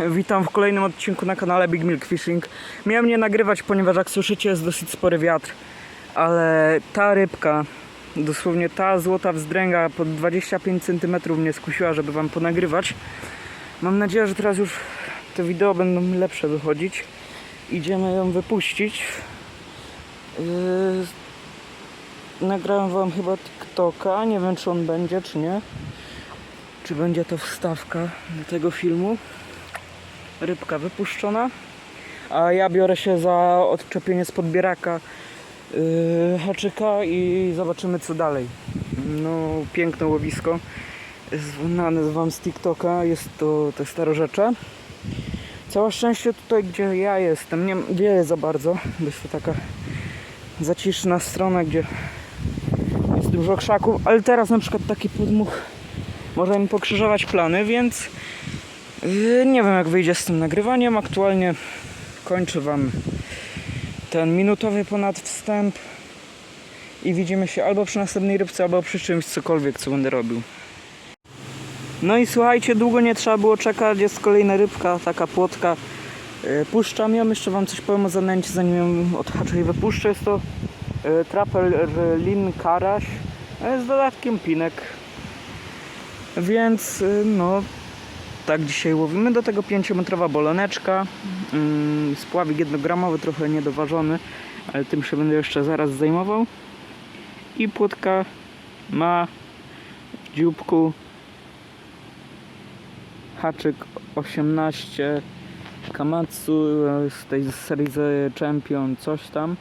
Witam w kolejnym odcinku na kanale Big Milk Fishing. Miałem nie nagrywać, ponieważ jak słyszycie jest dosyć spory wiatr, ale ta rybka, dosłownie ta złota wzdręga pod 25 cm mnie skusiła, żeby wam ponagrywać. Mam nadzieję, że teraz już te wideo będą lepsze wychodzić. Idziemy ją wypuścić. Yy, nagrałem wam chyba TikToka, nie wiem czy on będzie, czy nie. Czy będzie to wstawka do tego filmu rybka wypuszczona, a ja biorę się za odczepienie z podbieraka yy, haczyka i zobaczymy co dalej. No, piękne łowisko, znane wam z TikToka, jest to te starorzecze. Całe szczęście tutaj, gdzie ja jestem, nie dzieje za bardzo, bo jest to taka zaciszna strona, gdzie jest dużo krzaków, ale teraz na przykład taki podmuch może mi pokrzyżować plany, więc Nie wiem jak wyjdzie z tym nagrywaniem. Aktualnie kończę Wam ten minutowy ponad wstęp i widzimy się albo przy następnej rybce, albo przy czymś cokolwiek co będę robił. No i słuchajcie, długo nie trzeba było czekać, jest kolejna rybka, taka płotka. Yy, Puszczam ją, jeszcze Wam coś powiem o zanęcie, zanim ją odhaczę i wypuszczę. Jest to yy, Trapper Lin Karaś yy, z dodatkiem pinek. Więc yy, no, tak dzisiaj łowimy. Do tego 5-metrowa boloneczka. Mm, spławik jednogramowy, trochę niedoważony, ale tym się będę jeszcze zaraz zajmował. I płotka ma w dzióbku haczyk 18 Kamatsu z tej serii z Champion coś tam.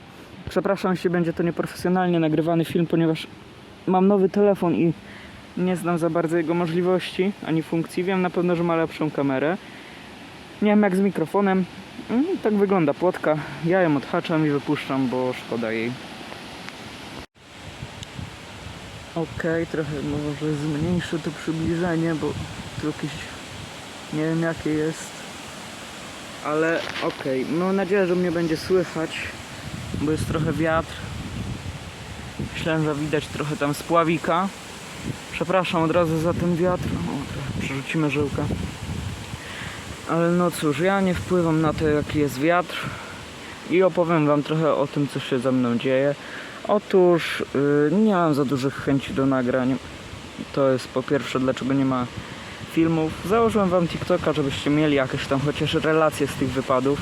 Przepraszam, jeśli będzie to nieprofesjonalnie nagrywany film, ponieważ mam nowy telefon i nie znam za bardzo jego możliwości ani funkcji. Wiem na pewno, że ma lepszą kamerę. Nie wiem jak z mikrofonem. Mm, Tak wygląda płotka. Ja ją odhaczam i wypuszczam, bo szkoda jej. Okej, trochę może zmniejszę to przybliżenie, bo tu jakieś nie wiem jakie jest. Ale okej, mam nadzieję, że mnie będzie słychać, bo jest trochę wiatr. Myślałem, że widać trochę tam spławika. Przepraszam od razu za ten wiatr. O, przerzucimy żyłkę. Ale no cóż, ja nie wpływam na to jaki jest wiatr i opowiem wam trochę o tym co się ze mną dzieje. Otóż yy, nie mam za dużych chęci do nagrań. To jest po pierwsze dlaczego nie ma filmów. Założyłem wam TikToka, żebyście mieli jakieś tam chociaż relacje z tych wypadów.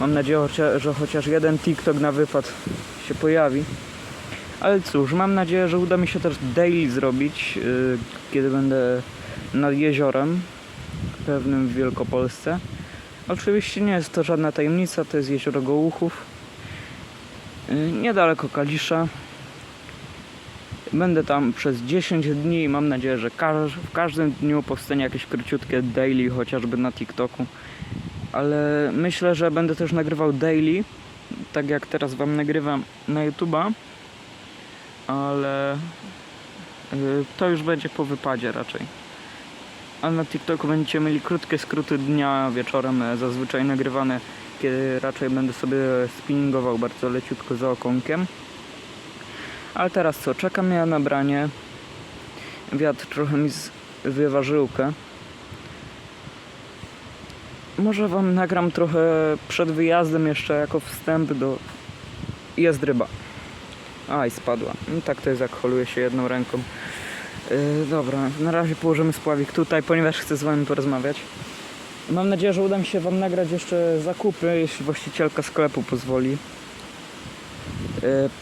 Mam nadzieję, że chociaż jeden TikTok na wypad się pojawi. Ale cóż, mam nadzieję, że uda mi się też daily zrobić, yy, kiedy będę nad jeziorem pewnym w Wielkopolsce. Oczywiście nie jest to żadna tajemnica, to jest jezioro Gołuchów, yy, niedaleko Kalisza. Będę tam przez 10 dni i mam nadzieję, że w każdym dniu powstanie jakieś króciutkie daily, chociażby na TikToku. Ale myślę, że będę też nagrywał daily, tak jak teraz Wam nagrywam na YouTube'a ale y, to już będzie po wypadzie raczej. A na TikToku będziecie mieli krótkie skróty dnia wieczorem, e, zazwyczaj nagrywane, kiedy raczej będę sobie spinningował bardzo leciutko za okonkiem. Ale teraz co, czekam ja na branie. Wiatr trochę mi zwiewa żyłkę. Może wam nagram trochę przed wyjazdem jeszcze jako wstęp do... Jest ryba. Aj, spadła. No, tak to jest, jak holuje się jedną ręką. Yy, dobra, na razie położymy spławik tutaj, ponieważ chcę z wami porozmawiać. Mam nadzieję, że uda mi się wam nagrać jeszcze zakupy, jeśli właścicielka sklepu pozwoli. Yy,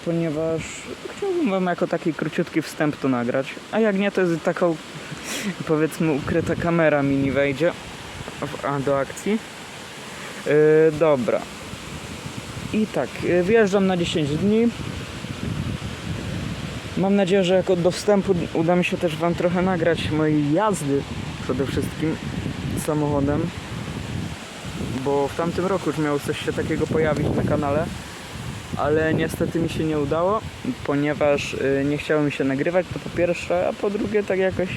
ponieważ chciałbym wam jako taki króciutki wstęp to nagrać. A jak nie, to jest taką, powiedzmy, ukryta kamera mini wejdzie a, do akcji. Yy, dobra. I tak, yy, wyjeżdżam na 10 dni. Mam nadzieję, że jako do wstępu uda mi się też Wam trochę nagrać mojej jazdy przede wszystkim samochodem, bo w tamtym roku już miało coś się takiego pojawić na kanale, ale niestety mi się nie udało, ponieważ y, nie chciało mi się nagrywać, to po pierwsze, a po drugie tak jakoś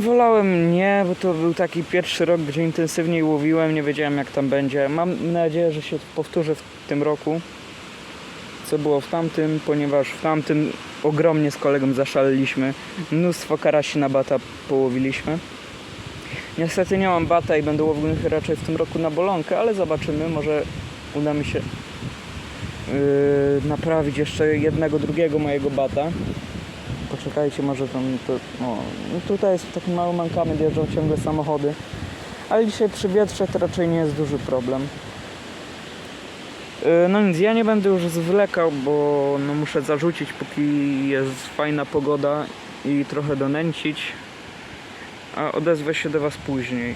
wolałem nie, bo to był taki pierwszy rok, gdzie intensywniej łowiłem, nie wiedziałem jak tam będzie. Mam nadzieję, że się powtórzy w tym roku co było w tamtym, ponieważ w tamtym ogromnie z kolegą zaszaleliśmy. Mnóstwo karasi na bata połowiliśmy. Niestety nie mam bata i będę łowił raczej w tym roku na bolonkę, ale zobaczymy, może uda mi się yy, naprawić jeszcze jednego, drugiego mojego bata. Poczekajcie, może tam to, o, no tutaj jest taki mały mankament, jeżdżą ciągle samochody. Ale dzisiaj przy wietrze to raczej nie jest duży problem. Yy, No nic, ja nie będę już zwlekał, bo no muszę zarzucić, póki jest fajna pogoda i trochę donęcić, a odezwę się do Was później.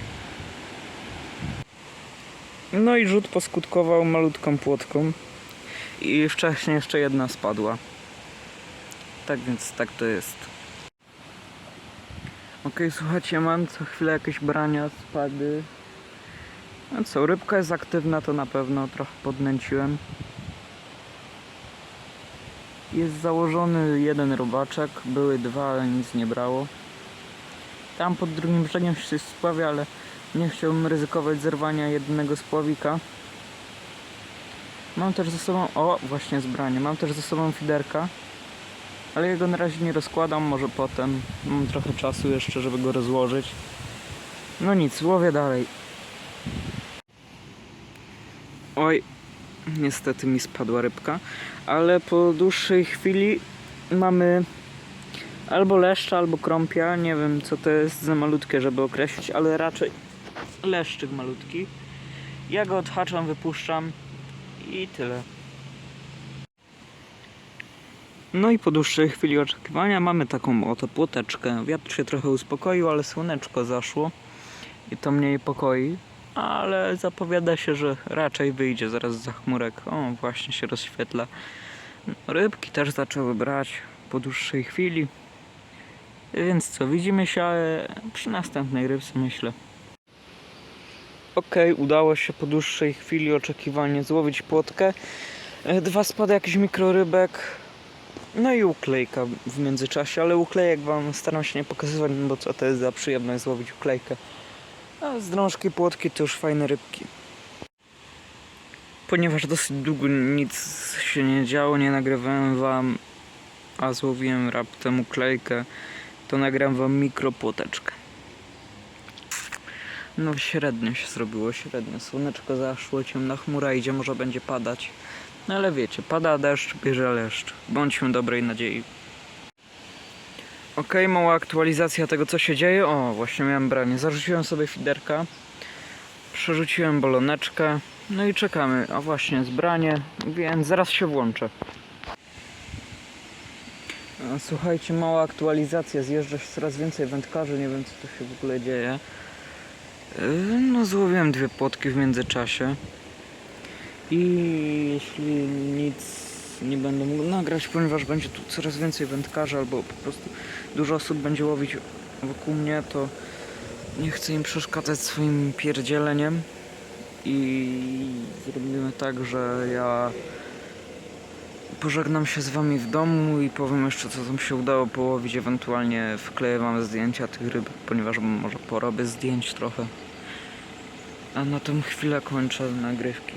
No i rzut poskutkował malutką płotką i wcześniej jeszcze jedna spadła. Tak więc tak to jest. Okej, słuchajcie, mam co chwilę jakieś brania, spady. No co, rybka jest aktywna, to na pewno trochę podnęciłem. Jest założony jeden robaczek, były dwa, ale nic nie brało. Tam pod drugim brzegiem się coś spławia, ale nie chciałbym ryzykować zerwania jednego spławika. Mam też ze sobą, o właśnie zbranie, mam też ze sobą fiderka. Ale jego na razie nie rozkładam, może potem. Mam trochę czasu jeszcze, żeby go rozłożyć. No nic, łowię dalej. Niestety mi spadła rybka, ale po dłuższej chwili mamy albo leszcza, albo krąpia. Nie wiem, co to jest za malutkie, żeby określić, ale raczej leszczyk malutki. Ja go odhaczam, wypuszczam i tyle. No i po dłuższej chwili oczekiwania mamy taką oto płoteczkę. Wiatr się trochę uspokoił, ale słoneczko zaszło i to mnie niepokoi. Ale zapowiada się, że raczej wyjdzie zaraz za chmurek. O, właśnie się rozświetla. No, Rybki też zaczęły brać po dłuższej chwili. Więc co, widzimy się przy następnej rybce, myślę. Okej, udało się po dłuższej chwili oczekiwania złowić płotkę. E, Dwa spady jakichś mikrorybek. No i uklejka w międzyczasie, ale uklejek wam staram się nie pokazywać, bo co to jest za przyjemność złowić uklejkę. A z drążki, płotki to już fajne rybki. Ponieważ dosyć długo nic się nie działo, nie nagrywałem wam, a złowiłem raptem uklejkę, to nagram wam mikropłoteczkę. No średnio się zrobiło, średnio. Słoneczko zaszło, ciemna chmura idzie, może będzie padać. No ale wiecie, pada deszcz, bierze leszcz. Bądźmy dobrej nadziei. Okej, mała aktualizacja tego, co się dzieje. O, właśnie miałem branie. Zarzuciłem sobie fiderka. Przerzuciłem boloneczkę. No i czekamy. A właśnie, zbranie, więc zaraz się włączę. Słuchajcie, mała aktualizacja. Zjeżdża się coraz więcej wędkarzy. Nie wiem, co tu się w ogóle dzieje. Yy, No, złowiłem dwie płotki w międzyczasie. I jeśli nic nie będę mógł nagrać, ponieważ będzie tu coraz więcej wędkarzy, albo po prostu dużo osób będzie łowić wokół mnie, to nie chcę im przeszkadzać swoim pierdzieleniem. I zrobimy tak, że ja pożegnam się z wami w domu i powiem jeszcze co tam się udało połowić, ewentualnie wkleję wam zdjęcia tych ryb, ponieważ może porobię zdjęć trochę. A na tą chwilę kończę nagrywki.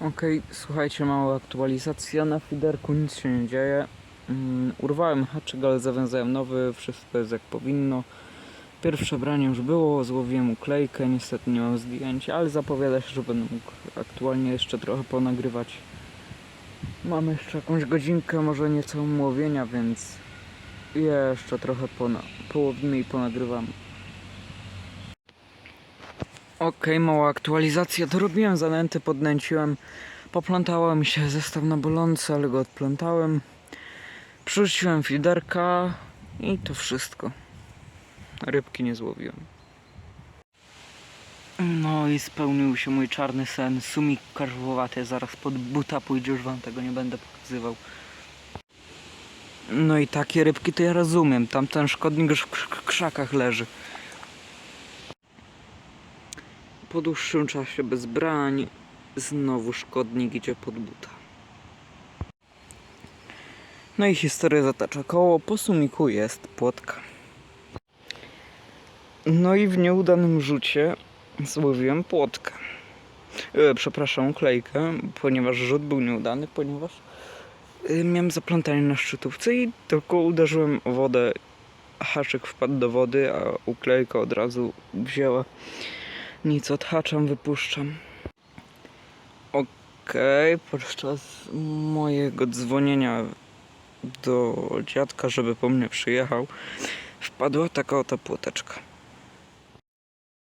Okej, słuchajcie, mała aktualizacja. Na fiderku nic się nie dzieje. Mm, urwałem haczyk, ale zawiązałem nowy, wszystko jest jak powinno. Pierwsze branie już było, złowiłem uklejkę, niestety nie mam zdjęć, ale zapowiada się, że będę mógł aktualnie jeszcze trochę ponagrywać. Mam jeszcze jakąś godzinkę, może nieco łowienia, więc jeszcze trochę pona- połowimy i ponagrywamy. Okej, mała aktualizacja. Dorobiłem zanęty, podnęciłem. Poplątało mi się zestaw na bolące, ale go odplątałem. Przerzuciłem fiderka i to wszystko. Rybki nie złowiłem. No i spełnił się mój czarny sen. Sumik karżłowaty, zaraz pod buta pójdzie, już wam tego nie będę pokazywał. No i takie rybki to ja rozumiem. Tamten szkodnik już w krz- krzakach leży. Po dłuższym czasie bez brań znowu szkodnik idzie pod buta. No i historia zatacza koło. Po sumiku jest płotka. No i w nieudanym rzucie złowiłem płotkę. E, przepraszam, klejkę, ponieważ rzut był nieudany, ponieważ e, miałem zaplątanie na szczytówce i tylko uderzyłem o wodę, haczyk wpadł do wody, a uklejka od razu wzięła. Nic, odhaczam, wypuszczam. Okej, podczas mojego dzwonienia do dziadka, żeby po mnie przyjechał, wpadła taka oto płoteczka.